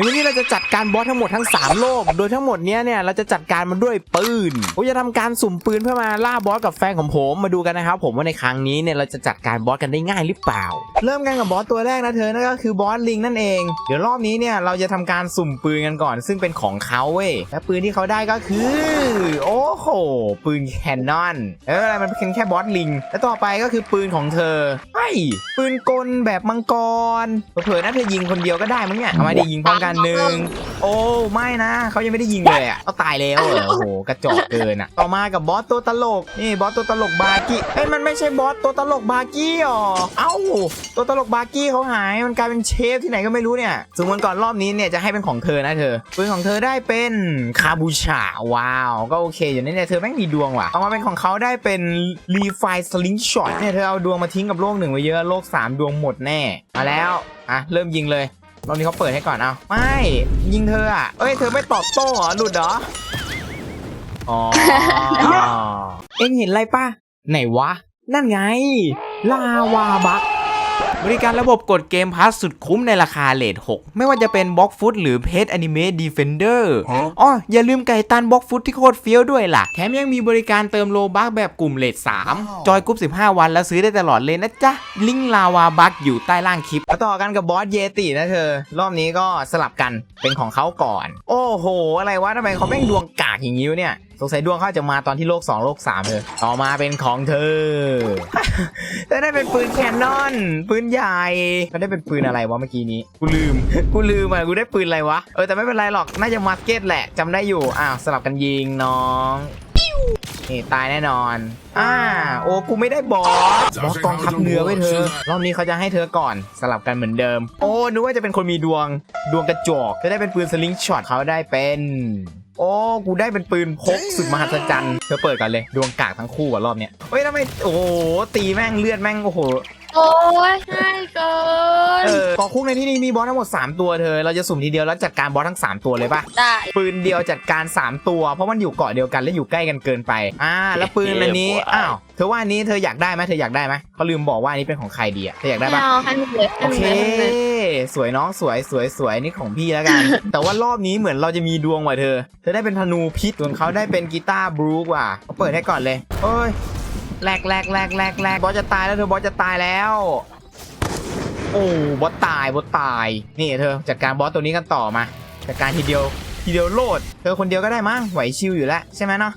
ในวันนี้เราจะจัดการบอสทั้งหมดทั้ง 3 โลก โดยทั้งหมดเนี้ยเนี่ยเราจะจัดการมันด้วยปืนผมจะทำการสุ่มปืนเพื่อมาล่าบอสกับแฟนของผมมาดูกันนะครับผมว่าในครั้งนี้เนี่ยเราจะจัดการบอสกันได้ง่ายหรือเปล่า เริ่มกันกับบอสตัวแรกนะเธอนั่นก็คือบอสลิงนั่นเอง เดี๋ยวรอบนี้เนี่ยเราจะทำการสุ่มปืนกันก่อน ซึ่งเป็นของเขาเว้ยและปืนที่เขาได้ก็คือ โอ้โหปืนแคนนอนเอออะไรมันเป็นแค่บอสลิง และต่อไปก็คือปืนของเธอไอ้ยปืนกลแบบมังกรเผื่อน่าจะยิงคนเดียวก็ได้มั้งเนี่ยเอามาดียิงพร้อมกันหนึ่งโอ้ไม่นะเขายังไม่ได้ยิงเลยอะเขาตายแล้วเหรอโอ้โหกระจอกเกินอะ ต่อมากับบอสตัวตลกนี่บอสตัวตลกบากี้เอ้ยมันไม่ใช่บอสตัวตลกบากี้หรอเอ้าตัวตลกบากี้เขาหายมันกลายเป็นเชฟที่ไหนก็ไม่รู้เนี่ยสมมติก่อนรอบนี้เนี่ยจะให้เป็นของเธอนะเธอปืนของเธอได้เป็นคาบูชาว้าวก็โอเคอยู่นี่เนี่ยเธอแม่งมีดวงว่ะเอามาเป็นของเขาได้เป็นรีไฟสลิงช็อตเนี่ยเธอเอาดวงมาทิ้งกับโลกหนึ่งไว้เยอะโลกสามดวงหมดแน่มาแล้วอะเริ่มยิงเลย รอบนี้เขาเปิดให้ก่อนเอาไม่ยิงเธออะเอ้ยเธอไม่ตอบโต้เหรอหลุดเหรออ๋อเอ็งเห็นอะไรป่ะไหนวะ นั่นไง ลาวาบัก บริการระบบกดเกมพาสสุดคุ้มในราคาเลท6 ไม่ว่าจะเป็นบล็อกฟุตหรือเพจอนิเมะดีเฟนเดอร์อ๋ออย่าลืมไก่ตันบล็อกฟุตที่โคตรเฟี้ยวด้วยล่ะ แถมยังมีบริการเติมโลบักแบบกลุ่มเลท3 จอยกรุ๊ป15 วันแล้วซื้อได้ตลอดเลยนะจ๊ะ ลิงก์ลาวาบักอยู่ใต้ล่างคลิปมาต่อกันกับบอสเยตินะเธอ รอบนี้ก็สลับกันเป็นของเขาก่อน โอ้โห อะไรวะทำไมเขาแม่งดวงกากอย่างนี้วะเนี่ย สงสัยดวงเขาจะมาตอนที่โลก 2 โลก3เลยต่อมาเป็นของเธอแต่ได้เป็นปืนแคนนอน ปืนใหญ่มันได้เป็นปืนอะไรวะเมื่อกี้นี้กูลืมกูลืมอะกูได้ปืนอะไรวะเออแต่ไม่เป็นไรหรอกน่าจะมาร์เก็ตแหละจำได้อยู่อ้าวสลับกันยิงน้องนี่ตายแน่นอน อ่า โอ้ กูไม่ได้บอส บอสกองทัพเรือไว้เธอ รอบนี้เขาจะให้เธอก่อน สลับกันเหมือนเดิม โอ้ นึกว่าจะเป็นคนมีดวง ดวงกระจอก จะได้เป็นปืนสลิงช็อตเขาได้เป็น โอ้กูได้เป็นปืนพกสุดมหัศจรรย์เธอเปิดกันเลยดวงกากทั้งคู่อะรอบเนี้ยเฮ้ยทำไมโอ้โหตีแม่งเลือดแม่งโอ้โหโอ้ยง่ายเกินเออเกาะคุกในที่นี้มีบอสทั้งหมด 3 ตัวเธอ เราจะสุ่มทีเดียวแล้วจัดการบอสทั้ง 3 ตัวเลยป่ะ ได้ ปืนเดียวจัดการ 3 ตัว เพราะมันอยู่เกาะเดียวกันและอยู่ใกล้กันเกินไป อ่า แล้วปืนอันนี้ อ้าว เธอว่าอันนี้เธออยากได้ไหมเธออยากได้ไหมเขาลืมบอกว่าอันนี้เป็นของใครดีอะเธออยากได้ไม่ปะเอาให้มึงเลยให้โอมึงเค เลยให้มึงเลยสวยน้องสวยสวยสวยนี่ของพี่แล้วกัน แต่ว่ารอบนี้เหมือนเราจะมีดวงว่ะเธอ เธอได้เป็นธนูพิษส่วนเขาได้เป็นกีตาร์บรูกว่ะเขาเปิดให้ก่อนเลยเอ้ยแหลกแหลกแหลกแหลกแหลกบอสจะตายแล้วเธอบอสจะตายแล้วโอ้บอสตายบอสตาย นี่เธอจัดการบอสตัวนี้กันต่อมาจัดการทีเดียวทีเดียวโลดเธอคนเดียวก็ได้มั้งไหวชิวอยู่แล้วใช่ไหมเนาะ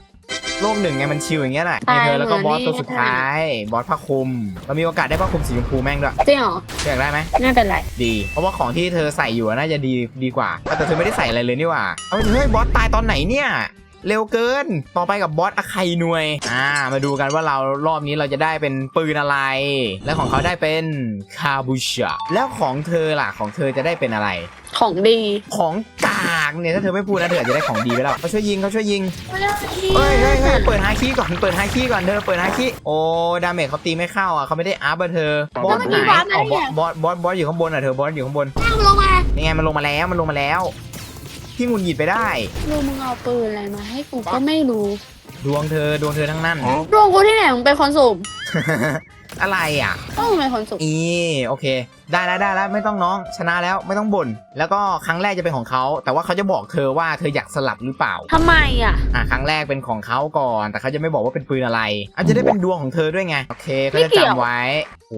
โลกหนึ่งไงมันชิวอย่างเงี้ยแหละนี่เธอแล้วก็บอสตัวสุดท้าย บอสผ้าคลุมเรามีโอกาสได้ผ้าคลุมสีชมพูแม่งด้วยจริงเหรออยากได้ไหมไม่เป็นไรดี เพราะว่าของที่เธอใส่อยู่อะน่าจะดีดีกว่า แต่เธอไม่ได้ใส่อะไรเลยนี่หว่าเอาเฮ้ยบอสตายตอนไหนเนี่ยเร็วเกิน ต่อไปกับบอสอาไคหน่วย อ่า มาดูกันว่าเรารอบนี้เราจะได้เป็นปืนอะไร และของเขาได้เป็นคาบูชาแล้วของเธอล่ะ ของเธอจะได้เป็นอะไร ของดี ของกา กเนี่ยถ้าเธอไม่พูดนะเธออาจจะได้ของดีไปแล้วเขาช่วยยิงเขาช่วยยิงไม่ได้เฮ้ยเฮ้ยเฮ้ยเปิดฮาคีก่อนเปิดฮาคีก่อนเธอเปิดฮาคีโอ้ดาเมจเขาตีไม่เข้าอะเขาไม่ได้อัพอะเธอบอสหายอ๋อบอสบอสบอสบอสอยู่ข้างบนอะเธอบอสอยู่ข้างบนนั่งลงมานี่ไงมันลงมาแล้วมันลงมาแล้วพี่งุนหงิดไปได้ลูมึงเอาปืนอะไรมาให้กูก็ไม่รู้ ดวงเธอดวงเธอทั้งนั้นดวงกูที่ไหนมึงเป็นคนสุ่ม อะไรอะก็มึงเป็นคนสุ่มอีโอเค ได้แล้วได้แล้วไม่ต้องน้องชนะแล้วไม่ต้องบ่นแล้วก็ครั้งแรกจะเป็นของเขา แต่ว่าเขาจะบอกเธอว่าเธออยากสลับหรือเปล่าทำไมอะ อะครั้งแรกเป็นของเขาก่อน แต่เขาจะไม่บอกว่าเป็นปืนอะไรอาจจะได้เป็นดวงของเธอด้วยไงโอเคเขาจะไม่เกี่ยวจำไว้โห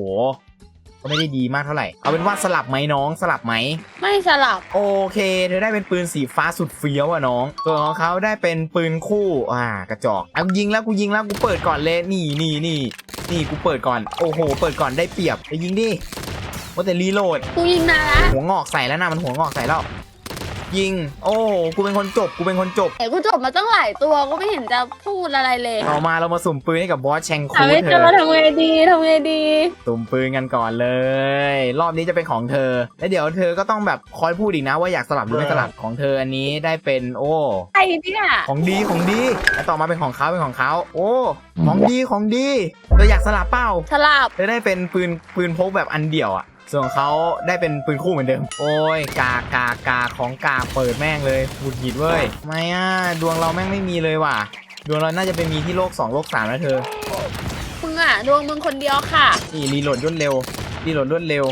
ก็ไม่ได้ดีมากเท่าไหร่เอาเป็นว่าสลับไหมน้องสลับไหมไม่สลับโอเค เธอได้เป็นปืนสีฟ้าสุดเฟี้ยวอะน้องส่วนของเขาได้เป็นปืนคู่อ่ากระจอกเอายิงแล้วกูยิงแล้วกูเปิดก่อนเลยนี่นี่นี่ นี่กูเปิดก่อน โอ้โห เปิดก่อนได้เปรียบไปยิงดิว่าแต่รีโหลด กูยิงนานละหัวงอกใส่แล้วนะมันหัวงอกใส่แล้ว ยิง โอ้โหกูเป็นคนจบกูเป็นคนจบ แต่กูจบมาตั้งหลายตัวกูไม่เห็นจะพูดอะไรเลยเอามาเรามาสุ่มปืนให้กับบอสแชงคูหาไม่เธเจออทำไงดีทำไงดีสุ่มปืนกันก่อนเลย รอบนี้จะเป็นของเธอ แล้วเดี๋ยวเธอก็ต้องแบบคอยพูดอีกนะว่าอยากสลับหรือไม่สลับของเธออันนี้ได้เป็นโอ้ไอ้เนี่ยของดีของดีแล้วต่อมาเป็นของเขาเป็นของเขาโอ้ของดีของดีเธออยากสลับเปล่าสลับเธอได้เป็นปืนปืนพกแบบอันเดียวอะ ส่วนของเขาได้เป็นปืนคู่เหมือนเดิม โอ้ยกากกากกาของกากเปิดแม่งเลยหงุดหงิดเว้ยทำไม่อะดวงเราแม่งไม่มีเลยว่ะ ดวงเราน่าจะไปมีที่โลก2โลก3แล้วเธอมึงอะดวงมึงคนเดียวค่ะ นี่รีโหลดรวดเร็วรีโหลดรวดเร็ว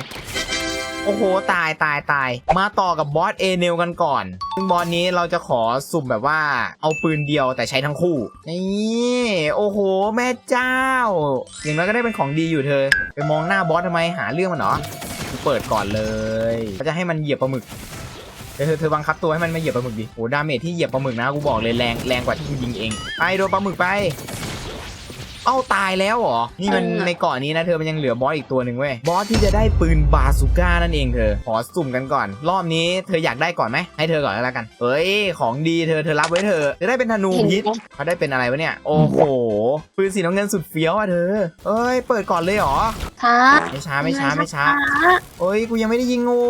โอ้โห ตายตายตาย มาต่อกับบอสเอเนลกันก่อนซึ่งบอสนี้เราจะขอสุ่มแบบว่าเอาปืนเดียวแต่ใช้ทั้งคู่ นี่โอ้โห แม่เจ้า อย่างน้อยก็ได้เป็นของดีอยู่เธอ ไปมองหน้าบอสทำไมหาเรื่องมันเหรอเปิดก่อนเลยเขาจะให้มันเหยียบปลาหมึกเดี๋ยวเธอเธอบังคับตัวให้มันมาเหยียบปลาหมึกดิโอ้ดาเมจที่เหยียบปลาหมึกนะกูบอกเลยแรงแรงกว่าที่กูยิงเอง ไปโดนปลาหมึกไป เอ้าตายแล้วเหรอ นี่มันเออในเกาะนี้นะเธอมันยังเหลือบอสอีกตัวหนึ่งเว้ย บอสที่จะได้ปืนบาซูก้านั่นเองเธอ ขอสุ่มกันก่อน รอบนี้เธออยากได้ก่อนไหม ให้เธอก่อนแล้วกัน เฮ้ย ของดีเธอเธอรับไว้เธอะจะได้เป็นธนูพิษเขาได้เป็นอะไรวะเนี่ย โอ้โห ปืนสีน้ำเงินสุดเฟี้ยวอะเธอ เอ้ย เปิดก่อนเลยเหรอค่ะไม่ช้าไม่ช้าไม่ช้าช้าเอ้ย กูยังไม่ได้ยิงโง่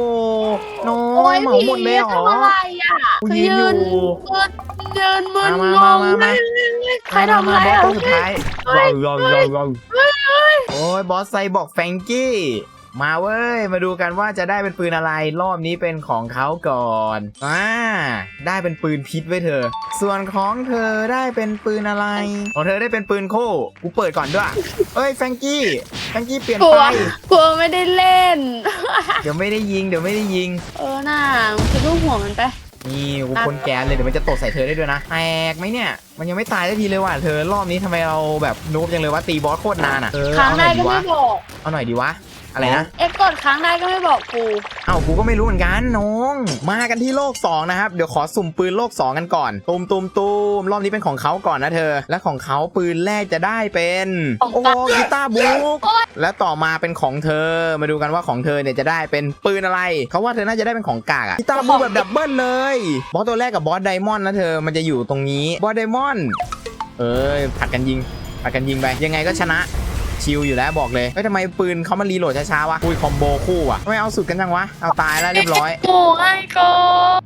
น้อโอ้ยยเหมาหมดเลยเหรอทำอะไรอะกูยืนอยู่ ยืนมึนมางมางมามา ใครทำอะไรบอสอะ ตัวสุดท้ายเราเราเราเราโอ้ยบอสไซบอกแฟรงกี้ มาเว้ย มาดูกันว่าจะได้เป็นปืนอะไร รอบนี้เป็นของเขาก่อนอ่าได้เป็นปืนพิษไว้เธอ ส่วนของเธอได้เป็นปืนอะไร ของเธอได้เป็นปืนโค้กูเปิดก่อนด้วยเอ้ยแฟรงกี้แฟรงกี้เปลี่ยนกลัวไปกลัวไม่ได้เล่น เดี๋ยวไม่ได้ยิง เดี๋ยวไม่ได้ยิง เออน่ามึงจะลูกหัวมันไป นี่กูคนแกนเลยเดี๋ยวมันจะตกใส่เธอได้ด้วยนะแตกไหมเนี่ย มันยังไม่ตายได้ทีเลยว่ะเธอรอบนี้ทำไมเราแบบนูบจังเลยว่าตีบอสโคตรนานอะเออค้างเอาหน่ได้อยดีก็วะไม่บอกเอาหน่อยดีวะ อะไรนะ เอ็กกดค้างได้ก็ไม่บอกกู เอ้ากูก็ไม่รู้เหมือนกันน้อง มากันที่โลก 2 นะครับ เดี๋ยวขอสุ่มปืนโลก 2 กันก่อนตูมตูมตูมรอบนี้เป็นของเขาก่อนนะเธอ และของเขาปืนแรกจะได้เป็น ของโอ้ตากีตาร์บุ๊กและต่อมาเป็นของเธอ มาดูกันว่าของเธอเนี่ยจะได้เป็นปืนอะไร เขาว่าเธอน่าจะได้เป็นของกากอะกีตาร์บุ๊กแบบดับเบิลเลย บอสตัวแรกกับบอสไดมอนด์นะเธอ มันจะอยู่ตรงนี้ บอสไดมอนด์เอ้ยผัดกันยิงผัดกันยิงไป ยังไงก็ชนะ ชิลอยู่แล้วบอกเลยเฮ้ยทำไมปืนเขามันรีโหลดช้าๆวะอุ้ยคอมโบคู่อะทำไมเอาสุดกันจังวะเอาตายแล้วเรียบร้อยโอ้ง่ายก็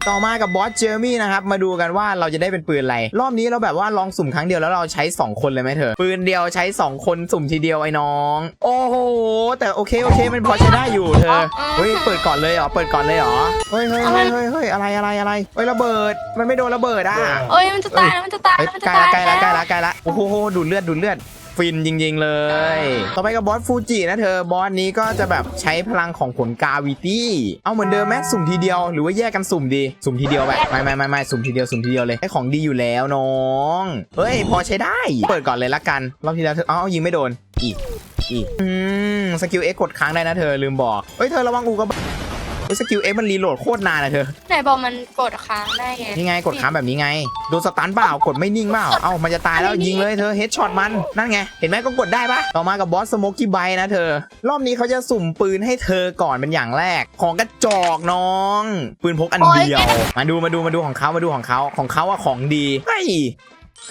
ต่อมากับบอสเจอร์มี่นะครับมาดูกันว่าเราจะได้เป็นปืนอะไร รอบนี้เราแบบว่าลองสุ่มครั้งเดียวแล้วเราใช้ 2 คนเลยไหมเธอ ปืนเดียวใช้ 2 คนสุ่มทีเดียวไอ้น้อง โอ้โห แต่โอเคโอเคมันพอใช้ได้อยู่เธอเฮ้ยเปิดก่อนเลยเหรอเปิดก่อนเลยเหรอเฮ้ยเฮ้ยเฮ้ยเฮ้ยเฮ้ยอะไรอะไรอะไรเฮ้ยระเบิดมันไม่โดนระเบิดอะเอ้ยมันจะตายแล้วมันจะตายเฮ้ยแล้วมันใกจะล้ตายละใกล้ละใกล้ละใกล้ละโอ้โหดูดเลือดดูดเลือด ฟินจริงๆเลย ต่อไปกับบอสฟูจินะเธอบอสนี้ก็จะแบบใช้พลังของผลกาวิตี้เอาเหมือนเดิมไหมสุ่มทีเดียวหรือว่าแยกกันสุ่มดี สุ่มทีเดียวไปไม่ไม่ไม่ไม่สุ่มทีเดียวสุ่มทีเดียวเลยให้ของดีอยู่แล้วน้องเฮ้ยพอใช้ได้ เปิดก่อนเลยละกันรอบที่แล้วเธอเอ้ายิงไม่โดนอีกอีกอืมสกิลเอ็กกดค้างได้นะเธอลืมบอกเฮ้ยเธอระวังอูกระบา สกิลเอ็กมันรีโหลดโคตรนานนะเธอ ไหนบอกมันกดค้างได้ไงนี่ไงกดค้างแบบนี้ไง โดนสตันเปล่ากดไม่นิ่งเปล่า เอ้ามันจะตายแล้วยิงเลยเธอเฮดช็อตมัน นั่นไง เห็นไหมก็กดได้ปะต่อมากับบอสสโมกกี้ไบนะเธอ รอบนี้เขาจะสุ่มปืนให้เธอก่อนเป็นอย่างแรก ของกระจอกน้อง ปืนพกอันเดียว มาดูมาดูมาดูของเขามาดูของเขาของเขาอะของดีเฮ้ย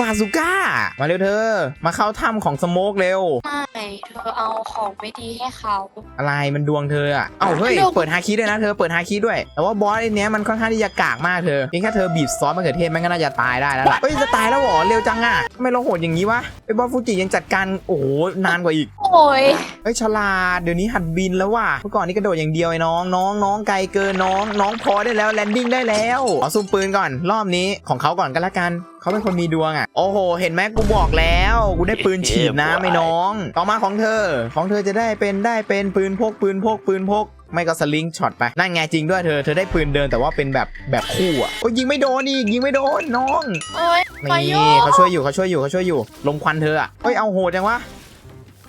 บาซูก้า มาเร็วเธอ มาเข้าถ้ำของสโมกเร็วไม่เธอเอาของไม่ดีให้เขา อะไรมันดวงเธออะเอ้าเฮ้ย ดวง เปิดฮาคิด้วยนะเธอ เปิดฮาคิด้วย แต่ว่าบอสไอ้เนี้ยมันค่อนข้างที่จะกากมากเธอเพียงแค่เธอบีบซอสมะเขือเทศมันก็น่าจะตายได้แล้วล่ะเฮ้ยจะตายแล้วเหรอ เร็วจังอะทำไมเราโหดอย่างนี้วะไอ้บอสฟูจิยังจัดการ โอ้โห นานกว่าอีก โอ้ยเฮ้ยฉลาดเดี๋ยวนี้หัดบินแล้วว่ะเมื่อก่อนนี่กระโดดอย่างเดียวไอ้น้องน้องน้องไกลเกินน้อง น้องพอได้แล้วแลนดิ้งได้แล้วขอซูมปืนก่อนรอบนี้ของเขาก่อนก็แล้วกันเขาเป็นคนมีดวงอะโอ้โห เห็นไหมกูบอกแล้วกูได้ปืนฉีดน้ำไอ้น้อง ต่อมาของเธอ ของเธอจะได้เป็นได้เป็นปืนพกปืนพกปืนพกไม่ก็สลิงช็อตไป นั่นไงจริงด้วยเธอ เธอได้ปืนเดินแต่ว่าเป็นแบบแบบคู่อะ โอ้ยยิงไม่โดนอีกยิงไม่โดนน้อง โอ้ยไปโยนี่เขาช่วยอยู่เขาช่วยอยู่เขาช่วยอยู่ ลมควันเธออะเฮ้ยเอาโหดจังวะคุณ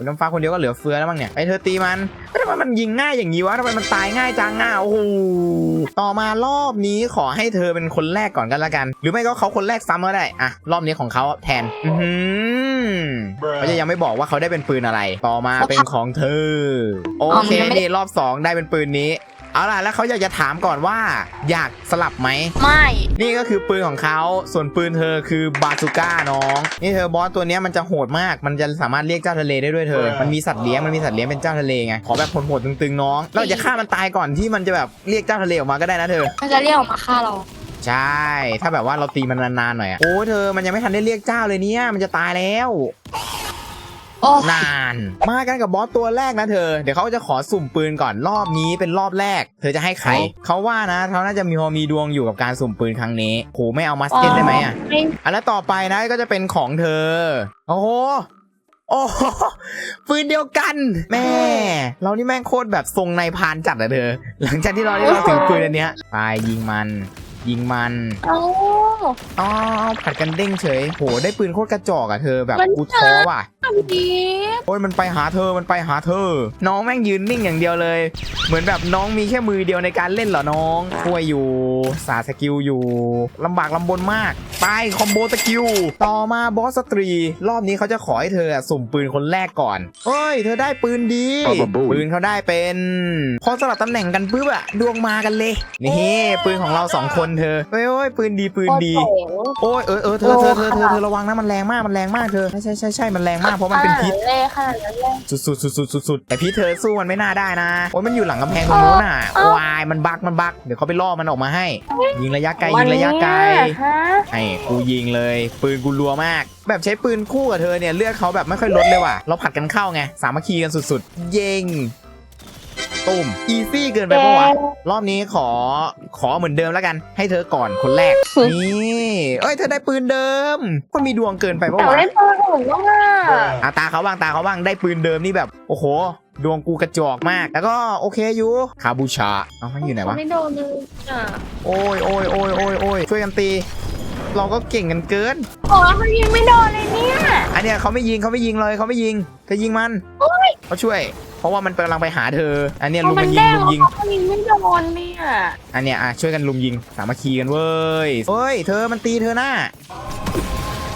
น้ำฟ้าคนเดียวก็เหลือเฟือแล้วมั้งเนี่ยไอเธอตีมันเฮ้ยทำไมมันยิงง่ายอย่างนี้วะทำไมมันตายง่ายจังอะโอ้โหต่อมารอบนี้ขอให้เธอเป็นคนแรกก่อนกันละกัน หรือไม่ก็เขาคนแรกซ้ำก็ได้อะรอบนี้ของเขาแทนอือหือเขาจะยังไม่บอกว่าเขาได้เป็นปืนอะไร ต่อมาเป็นของเธอ โอเคนี่รอบสองได้เป็นปืนนี้ เอาล่ะแล้วเขาอยากจะถามก่อนว่า อยากสลับไหม ไม่ นี่ก็คือปืนของเขาส่วนปืนเธอคือบาซูก้าน้อง นี่เธอบอสตัวเนี้ยมันจะโหดมาก มันจะสามารถเรียกเจ้าทะเลได้ด้วยเธอ มันมีสัตว์เลี้ยงมันมีสัตว์เลี้ยงเป็นเจ้าทะเลไงขอแบบโหดๆตึงๆน้องเราจะฆ่ามันตายก่อนที่มันจะแบบเรียกเจ้าทะเลออกมาก็ได้นะเธอ มันจะเรียกออกมาฆ่าเรา ใช่ ถ้าแบบว่าเราตีมันนานๆหน่อยอะโอ้เธอมันยังไม่ทันได้เรียกเจ้าเลยเนี่ยมันจะตายแล้ว โอ้นาน มากันกับบอสตัวแรกนะเธอ เดี๋ยวเขาจะขอสุ่มปืนก่อนรอบนี้เป็นรอบแรก เธอจะให้ใคร เขาว่านะเขาน่าจะมีพอมีดวงอยู่กับการสุ่มปืนครั้งนี้โหไม่เอามาสเก็ตได้ไหมอะไม่อันแล้วต่อไปนะก็จะเป็นของเธอ โอ้โห โอ้โหปืนเดียวกัน แม่ เรานี่แม่งโคตรแบบทรงนายพรานจัดอะเธอ หลังจากที่เราได้เราถือปืนอันเนี้ยไปยิงมัน ยิงมันเอ้าอ๋อผัดกันเด้งเฉย โห ได้ปืนโคตรกระจอกอะเธอแบบมัน กูท้อว่ะทำดีโอ้ยมันไปหาเธอมันไปหาเธอ น้องแม่งยืนนิ่งอย่างเดียวเลย เหมือนแบบน้องมีแค่มือเดียวในการเล่นเหรอน้องช่วยอยู่ สาสกิลอยู่ลำบากลำบนมากไปคอมโบสกิลต่อมาบอสสตรี รอบนี้เขาจะขอให้เธออะสุ่มปืนคนแรกก่อนเฮ้ย เธอได้ปืนดี ปืนเขาได้เป็นพอสลับตำแหน่งกันปุ๊บอะดวงมากันเลยนี่ปืนของเราสองคนเธอเฮ้ยโอ้ยปืนดีปืนดีโคตรเจ๋งโอ้ยเออเออเธอเธอเธอเธอเธอระวังนะมันแรงมากมันแรงมากเธอใช่ใช่ใช่ใช่มันแรงมากเพราะมันเป็นพิษขนาดเลยขนาดนั้นเลย สุดสุดสุดสุดสุดสุดแต่พี่เธอสู้มันไม่น่าได้นะโอ้ยมันอยู่หลังกำแพงตรงนู้นน่ะเอ้า วายมันบักมันบักเดี๋ยวเขาไปล่อมันออกมาให้ ยิงระยะไกลยิงระยะไกล วันนี้ฮะไอ้กูยิงเลย ปืนกูรัวมาก แบบใช้ปืนคู่กับเธอเนี่ยเลือดเขาแบบไม่ค่อยลดเลยว่ะ เราผัดกันเข้าไง สามัคคีกันสุดๆ เยิง ตุ่มอีซี่เกินไปปะวะรอบนี้ขอขอเหมือนเดิมแล้วกัน ให้เธอก่อนคนแรก นี่เอ้ยเธอได้ปืนเดิมมันมีดวงเกินไปปะแต่วะเล่นปืนหุ่นบ้างอะอาตาเขาบ้างตาเขาบ้างได้ปืนเดิมนี่แบบ โอ้โห ดวงกูกระจอกมาก แล้วก็โอเคอยู่คาบูชาเอามันอยู่ไหนวะไม่โดนเลยอะโอ้ยโอ้ยโอ้ยโอ้ยโอ้ยช่วยกันตี เราก็เก่งกันเกินโอ้ยมันยิงไม่โดนเลยเนี่ยอันเนี้ยเขาไม่ยิงเขาไม่ยิงเลยเขาไม่ยิงเธอยิงมันเขาช่วย เพราะว่ามันกำลังไปหาเธอ อันเนี้ยลุมมัมันยิงแด้งลุมแล้วยิง เขายิงไม่โดนเนี่ยอันเนี้ยอะช่วยกันลุมยิงสามัคคีกันเว้ยเฮ้ยเธอมันตีเธอหน้า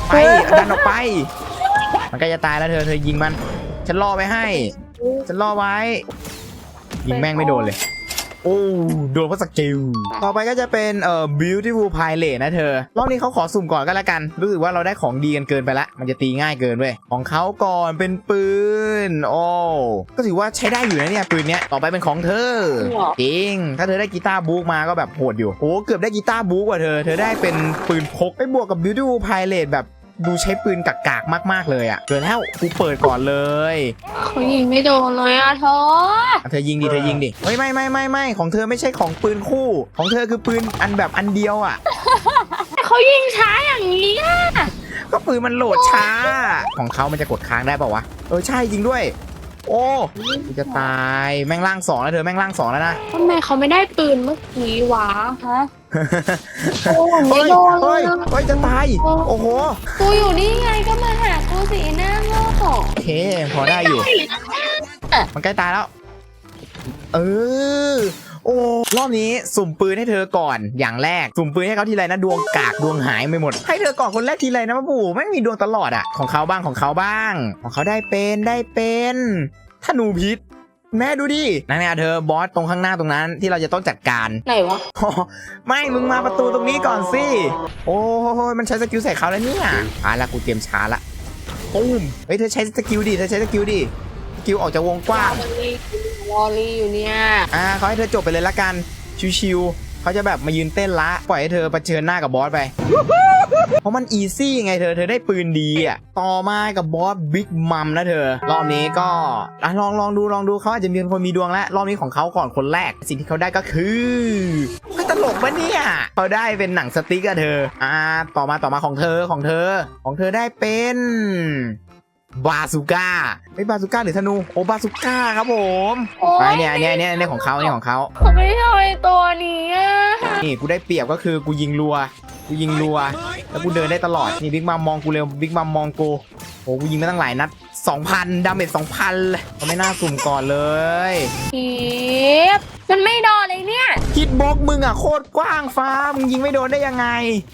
ไปดันออกไป มันใกล้จะตายแล้วเธอเธอยิงมัน ฉันล่อไว้ให้ ฉันล่อไว้ ยิงแม่งไม่โดนเลย โอ้โดนเพราะสกิล ต่อไปก็จะเป็นเอ่อ beautiful pilot นะเธอ รอบนี้เขาขอสุ่มก่อนก็แล้วกัน รู้สึกว่าเราได้ของดีกันเกินไปละ มันจะตีง่ายเกินเว้ย ของเขาก่อนเป็นปืน โอ้ ก็ถือว่าใช้ได้อยู่นะเนี่ยปืนเนี้ย ต่อไปเป็นของเธอ จริง ถ้าเธอได้กีตาร์บุ๊กมาก็แบบโหดอยู่ โอ้ เกือบได้กีตาร์บุ๊กว่ะเธอ เธอได้เป็นปืนพกไปบวกกับ beautiful pilot แบบ ดูใช้ปืนกากๆมาก ๆเลยอะ่ะเกินแล้วกูเปิดก่อนเลยเขายิงไม่โดนเลยอะเธออะเธอยิงดิเธอยิงดิเฮ้ยไม่ไม่ไม่ไม่ของเธอไม่ใช่ของปืนคู่ ของเธอคือปืนอันแบบอันเดียวอะ เขายิงช้าอย่างนี้อะก็ปืนมันโหลดช้า ของเขามันจะกดค้างได้เปล่าวะเออใช่จริงด้วย โอ้กูจะตายแม่งล่างสองแล้วเธอแม่งล่างสองแล้วนะ ทำไมเขาไม่ได้ปืนเมื่อกี้วะฮะ โอ้ยไม่เฮ้ยโดนเลเฮ้ยยเฮ้ยจะตาย โอ้โห กูอยู่นี่ไงก็มาหากูสิหน้าโง่โอเค พอได้อยู่ มันใกล้ตายแล้ว เออ โอ้ รอบนี้สุ่มปืนให้เธอก่อน อย่างแรก สุ่มปืนให้เขาทีไรนะดวงกากดวงหายไปหมด ให้เธอก่อนคนแรกทีไรนะมะบูไม่งมีดวงตลอดอะของเขาบ้างของเขาบ้าง ของเขาได้เป็นได้เป็นธนูพิษ แม่ดูดินั่นไงเธอบอสตรงข้างหน้าตรงนั้นที่เราจะต้องจัดการไหนวะอ๋อไม่มึงมาประตูตรงนี้ก่อนสิโอ้ยมันใช้สกิลใส่เขาแล้วเนี่ยอะละกูเตรียมชาร์จละปุ้มเฮ้ยเธอใช้สกิลดิเธอใช้สกิลดิสกิลออกจากวงกว้างรอรีอยู่เนี่ยอ่าเขาให้เธอจบไปเลยละกันชิวๆเขาจะแบบมายืนเต้นละ ปล่อยให้เธอเผชิญหน้ากับบอสไป เพราะมันอีซี่ไงเธอ เธอได้ปืนดีอะ ต่อมากับบอสบิ๊กมัมนะเธอ รอบนี้ก็อะลองลองดูลองดูเขาอาจจะมีคนมีดวงแล้ว รอบนี้ของเขาก่อนคนแรก สิ่งที่เขาได้ก็คือไม่ตลกปะเนี่ยเขาได้เป็นหนังสติ๊กอะเธอ อ่า ต่อมาต่อมาของเธอของเธอ ของเธอได้เป็นบาซูก้าไม่บาซูก้าหรือธนูโอบาซูก้าครับผมโอ้ยไปเนี่ยเนี่ยเนี่ยเนี่ยของเขาเนี่ยของเขาเขาไม่ชอบไอ้ตัวนี้อะนี่กูได้เปรียบก็คือกูยิงรัว กูยิงรัว แล้วกูเดินได้ตลอด นี่บิ๊กมัมมองกูเร็ว บิ๊กมัมมองกูโหกูยิงมาตั้งหลายนัด2,000ดาเมจ2,000เลยก็ไม่น่าสุ่มก่อนเลยพีบมันไม่โดนเลยเนี่ยฮิตบ็อกมึงอะโคตรกว้างฟ้า มึงยิงไม่โดนได้ยังไง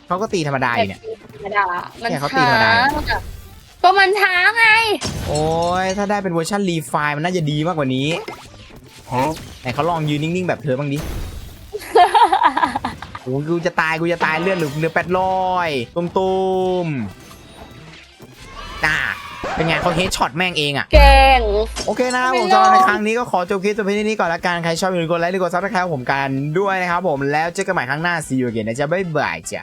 เขาก็ตีธรรมดาอยู่เนี่ยธรรมดามันเนี่ยเขาตีช้าธรรมดา ก็มันช้าไง โอ้ยถ้าได้เป็นเวอร์ชันรีไฟล์มันน่าจะดีมากกว่านี้ไหนเขาลองยืนนิ่งๆแบบเธอบ้างดิโอ้ยกูจะตายกูจะตายเลือดเหลือเหลือแปดร้อยตุ้มตุมๆน่าเป็นไงเขาเฮดช็อตแม่งเองอะเก่ง โอเคนะไม่ผมรจะอดในครั้งนี้ก็ขอจบคลิปตัวเพียงเท่านี้ก่อนละกันใครชอบอย่าลืมกดไลค์หรือกดซับสไครต์ผมกันด้วยนะครับผมแล้วเจอกันใหม่ครั้งหน้า see you again นะจ๊ะบ๊ายบายจ้ะ